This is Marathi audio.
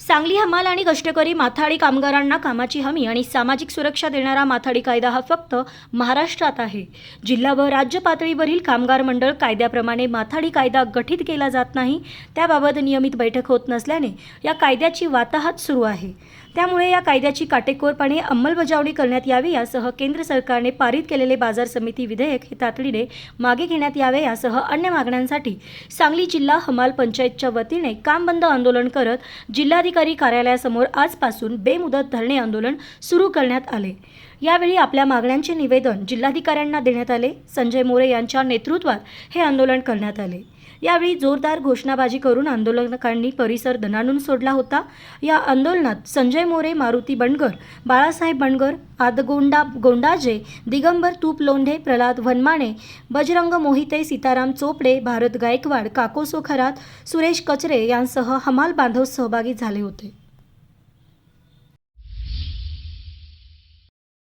सांगली हमाल आणि कष्टकरी माथाडी कामगारांना कामाची हमी आणि सामाजिक सुरक्षा देणारा माथाडी कायदा हा फक्त महाराष्ट्रात आहे. जिल्हा व राज्य पातळीवरील कामगार मंडळ कायद्याप्रमाणे माथाडी कायदा गठीत केला जात नाही त्याबाबत नियमित बैठक होत नसल्याने या कायद्याची वाताहत सुरू आहे. त्यामुळे या कायद्याची काटेकोरपणे अंमलबजावणी करण्यात यावी यासह केंद्र सरकारने पारित केलेले बाजार समिती विधेयक हे तातडीने मागे घेण्यात यावे यासह अन्य मागण्यांसाठी सांगली जिल्हा हमाल पंचायतच्या वतीने काम बंद आंदोलन करत जिल्हा जिल्हाधिकारी कार्यालयासमोर आजपासून बेमुदत धरणे आंदोलन सुरू करण्यात आले. यावेळी आपल्या मागण्यांचे निवेदन जिल्हाधिकाऱ्यांना देण्यात आले. संजय मोरे यांच्या नेतृत्वात हे आंदोलन करण्यात आले. यावेळी जोरदार घोषणाबाजी करून आंदोलकांनी परिसर दणाणून सोडला होता. या आंदोलनात संजय मोरे मारुती बंडगर बाळासाहेब बंडगर आदगोंडा गोंडाजे दिगंबर तूप लोंढे प्रल्हाद वनमाणे बजरंग मोहिते सीताराम चोपडे भारत गायकवाड काकोसो खरात सुरेश कचरे यांसह हमाल बांधव सहभागी झाले होते.